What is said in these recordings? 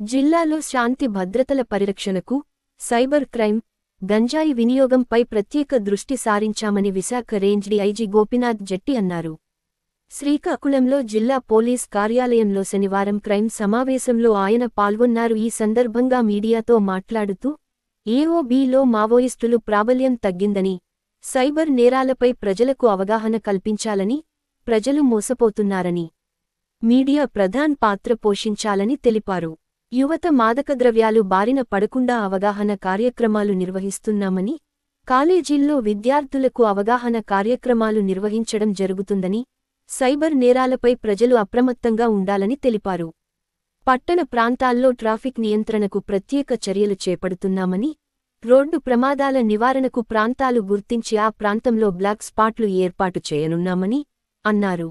జిల్లాలో శాంతి భద్రతల పరిరక్షణకు సైబర్ క్రైమ్ గంజాయి వినియోగంపై ప్రత్యేక దృష్టి సారించామని విశాఖ రేంజ్ ఐజీ గోపినాథ్ జట్టి అన్నారు. శ్రీకాకుళంలో జిల్లా పోలీస్ కార్యాలయంలో శనివారం క్రైమ్ సమావేశంలో ఆయన పాల్గొన్నారు. ఈ సందర్భంగా మీడియాతో మాట్లాడుతూ ఏఓబీలో మావోయిస్టులు ప్రాబల్యం తగ్గిందని సైబర్ నేరాలపై ప్రజలకు అవగాహన కల్పించాలని ప్రజలు మోసపోతున్నారని మీడియా ప్రధాన్ పాత్ర పోషించాలని తెలిపారు. యువత మాదకద్రవ్యాలు బారిన పడకుండా అవగాహన కార్యక్రమాలు నిర్వహిస్తున్నామని కాలేజీల్లో విద్యార్థులకు అవగాహన కార్యక్రమాలు నిర్వహించడం జరుగుతుందని సైబర్ నేరాలపై ప్రజలు అప్రమత్తంగా ఉండాలని తెలిపారు. పట్టణ ప్రాంతాల్లో ట్రాఫిక్ నియంత్రణకు ప్రత్యేక చర్యలు చేపడుతున్నామని రోడ్డు ప్రమాదాల నివారణకు ప్రాంతాలు గుర్తించి ఆ ప్రాంతంలో బ్లాక్ స్పాట్లు ఏర్పాటు చేయనున్నామని అన్నారు.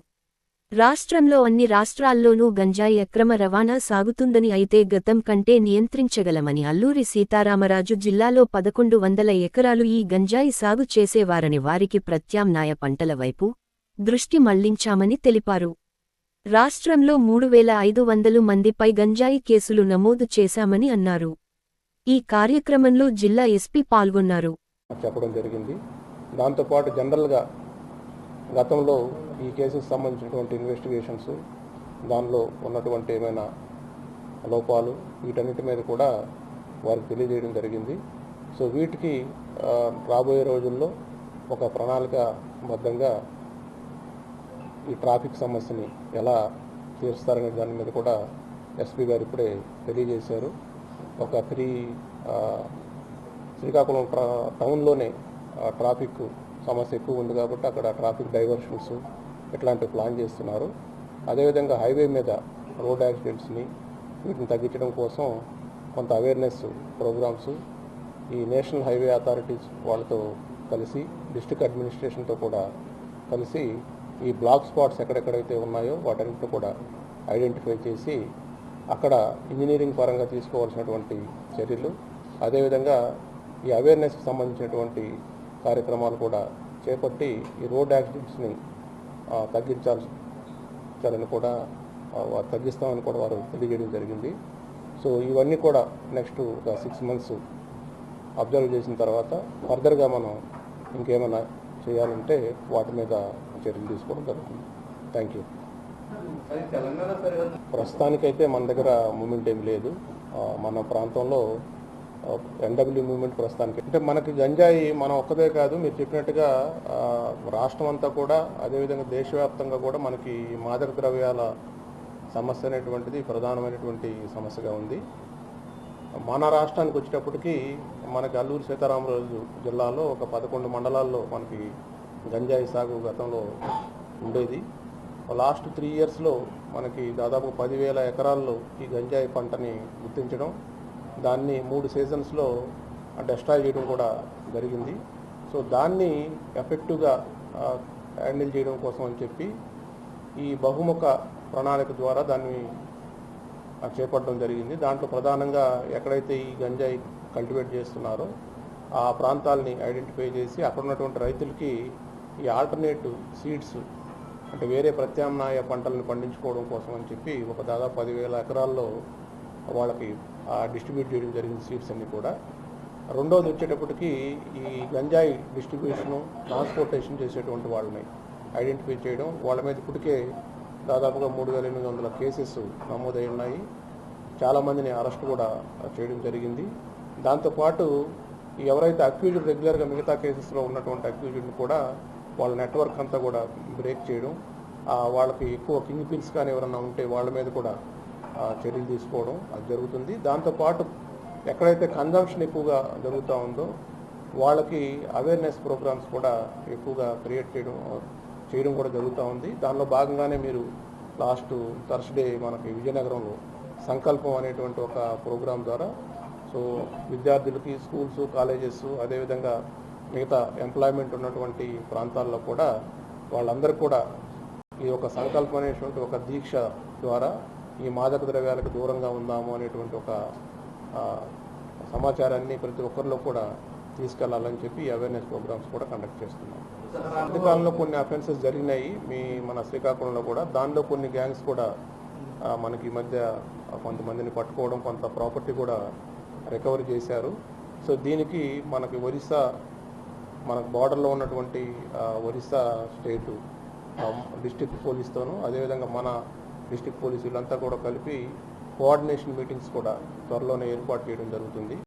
రాష్ట్రంలో అన్ని రాష్ట్రాల్లోనూ గంజాయి అక్రమ రవాణా సాగుతుందని అయితే గతం కంటే నియంత్రించగలమని అల్లూరి సీతారామరాజు జిల్లాలో పదకొండు వందల ఎకరాలు ఈ గంజాయి సాగు చేసేవారని వారికి ప్రత్యామ్నాయ పంటల వైపు దృష్టి మళ్ళించామని తెలిపారు. రాష్ట్రంలో మూడు వేల ఐదు వందలు మందిపై గంజాయి కేసులు నమోదు చేశామని అన్నారు. ఈ కార్యక్రమంలో జిల్లా ఎస్పీ పాల్గొన్నారు. చెప్పడం జరిగింది. దాంతోపాటు జనరల్గా గతంలో ఈ కేసుకు సంబంధించినటువంటి ఇన్వెస్టిగేషన్స్ దానిలో ఉన్నటువంటి ఏమైనా లోపాలు వీటన్నిటి మీద కూడా వారికి తెలియజేయడం జరిగింది. సో వీటికి రాబోయే రోజుల్లో ఒక ప్రణాళికాబద్ధంగా ఈ ట్రాఫిక్ సమస్యని ఎలా తీరుస్తారనే దాని మీద కూడా ఎస్పీ గారు ఇప్పుడే తెలియజేశారు. ఒక త్రీ శ్రీకాకుళం టౌన్లోనే ట్రాఫిక్ సమస్య ఎక్కువ ఉంది కాబట్టి అక్కడ ట్రాఫిక్ డైవర్షన్స్ ఇట్లాంటివి ప్లాన్ చేస్తున్నారు. అదేవిధంగా హైవే మీద రోడ్ యాక్సిడెంట్స్ని వీటిని తగ్గించడం కోసం కొంత అవేర్నెస్ ప్రోగ్రామ్స్ ఈ నేషనల్ హైవే అథారిటీస్ వాళ్ళతో కలిసి డిస్ట్రిక్ట్ అడ్మినిస్ట్రేషన్తో కూడా కలిసి ఈ బ్లాక్ స్పాట్స్ ఎక్కడెక్కడైతే ఉన్నాయో వాటన్నిటిని కూడా ఐడెంటిఫై చేసి అక్కడ ఇంజనీరింగ్ పరంగా తీసుకోవాల్సినటువంటి చర్యలు. అదేవిధంగా ఈ అవేర్నెస్కి సంబంధించినటువంటి కార్యక్రమాలు కూడా చేపట్టి ఈ రోడ్ యాక్సిడెంట్స్ని తగ్గించాల్సి కూడా వారు తగ్గిస్తామని కూడా వారు తెలియజేయడం జరిగింది. సో ఇవన్నీ కూడా నెక్స్ట్ ఒక సిక్స్ మంత్స్ అబ్జర్వ్ చేసిన తర్వాత ఫర్దర్గా మనం ఇంకేమైనా చేయాలంటే వాటి మీద చర్యలు తీసుకోవడం జరుగుతుంది. Thank you. ప్రస్తుతానికైతే మన దగ్గర మూమెంట్ ఏమి లేదు. మన ప్రాంతంలో ఎన్డబ్ల్యూ మూమెంట్ ప్రస్తుతానికి. అంటే మనకి గంజాయి మనం ఒక్కదే కాదు మీరు చెప్పినట్టుగా రాష్ట్రం అంతా కూడా అదేవిధంగా దేశవ్యాప్తంగా కూడా మనకి మాదక ద్రవ్యాల సమస్య అనేటువంటిది ప్రధానమైనటువంటి సమస్యగా ఉంది. మన రాష్ట్రానికి వచ్చేటప్పటికి మనకి అల్లూరు సీతారామరాజు జిల్లాలో ఒక పదకొండు మండలాల్లో మనకి గంజాయి సాగు గతంలో ఉండేది. లాస్ట్ త్రీ ఇయర్స్లో మనకి దాదాపు పదివేల ఎకరాల్లో ఈ గంజాయి పంటని గుర్తించడం దాన్ని మూడు సీజన్స్లో డెస్ట్రాయ్ చేయడం కూడా జరిగింది. సో దాన్ని ఎఫెక్టివ్గా హ్యాండిల్ చేయడం కోసం అని చెప్పి ఈ బహుముఖ ప్రణాళిక ద్వారా దాన్ని చేపట్టడం జరిగింది. దాంట్లో ప్రధానంగా ఎక్కడైతే ఈ గంజాయి కల్టివేట్ చేస్తున్నారో ఆ ప్రాంతాలని ఐడెంటిఫై చేసి అక్కడ ఉన్నటువంటి రైతులకి ఈ ఆల్టర్నేటివ్ సీడ్స్ అంటే వేరే ప్రత్యామ్నాయ పంటలను పండించుకోవడం కోసం అని చెప్పి ఒక దాదాపు పదివేల ఎకరాల్లో వాళ్ళకి డిస్ట్రిబ్యూట్ చేయడం జరిగింది స్వీట్స్ అన్ని కూడా. రెండోది వచ్చేటప్పటికి ఈ గంజాయి డిస్ట్రిబ్యూషను ట్రాన్స్పోర్టేషన్ చేసేటువంటి వాళ్ళని ఐడెంటిఫై చేయడం. వాళ్ళ మీద ఇప్పటికే దాదాపుగా మూడు వేల ఎనిమిది వందల కేసెస్ నమోదై ఉన్నాయి. చాలామందిని అరెస్ట్ కూడా చేయడం జరిగింది. దాంతోపాటు ఎవరైతే అక్యూజ్డ్ రెగ్యులర్గా మిగతా కేసెస్లో ఉన్నటువంటి అక్యూజ్డ్ని కూడా వాళ్ళ నెట్వర్క్ అంతా కూడా బ్రేక్ చేయడం. వాళ్ళకి ఎక్కువ కింగ్ పిన్స్ కానీ ఎవరన్నా ఉంటే వాళ్ళ మీద కూడా చర్యలు తీసుకోవడం అది జరుగుతుంది. దాంతోపాటు ఎక్కడైతే కన్జంప్షన్ ఎక్కువగా జరుగుతూ ఉందో వాళ్ళకి అవేర్నెస్ ప్రోగ్రామ్స్ కూడా ఎక్కువగా క్రియేట్ చేయడం చేయడం కూడా జరుగుతూ ఉంది. దానిలో భాగంగానే మీరు లాస్ట్ థర్స్డే మనకి విజయనగరంలో సంకల్పం అనేటువంటి ఒక ప్రోగ్రాం ద్వారా సో విద్యార్థులకి స్కూల్స్ కాలేజెస్ అదేవిధంగా మిగతా ఎంప్లాయ్మెంట్ ఉన్నటువంటి ప్రాంతాల్లో కూడా వాళ్ళందరికీ కూడా ఈ యొక్క సంకల్పం అనేటువంటి ఒక దీక్ష ద్వారా ఈ మాదక ద్రవ్యాలకు దూరంగా ఉందాము అనేటువంటి ఒక సమాచారాన్ని ప్రతి ఒక్కరిలో కూడా తీసుకెళ్ళాలని చెప్పి అవేర్నెస్ ప్రోగ్రామ్స్ కూడా కండక్ట్ చేస్తున్నాం. మధ్యకాలంలో కొన్ని అఫెన్సెస్ జరిగినాయి. మీ మన శ్రీకాకుళంలో కూడా. దానిలో కొన్ని గ్యాంగ్స్ కూడా మనకి ఈ మధ్య కొంతమందిని పట్టుకోవడం కొంత ప్రాపర్టీ కూడా రికవరీ చేశారు. సో దీనికి మనకి ఒరిస్సా మనకు బార్డర్లో ఉన్నటువంటి ఒరిస్సా స్టేటు డిస్టిక్ పోలీస్తోనూ అదేవిధంగా మన డిస్టిక్ పోలీసులు అంతా కూడా కలిపి కోఆర్డినేషన్ మీటింగ్స్ కూడా త్వరలోనే ఏర్పాటు చేయడం జరుగుతుంది.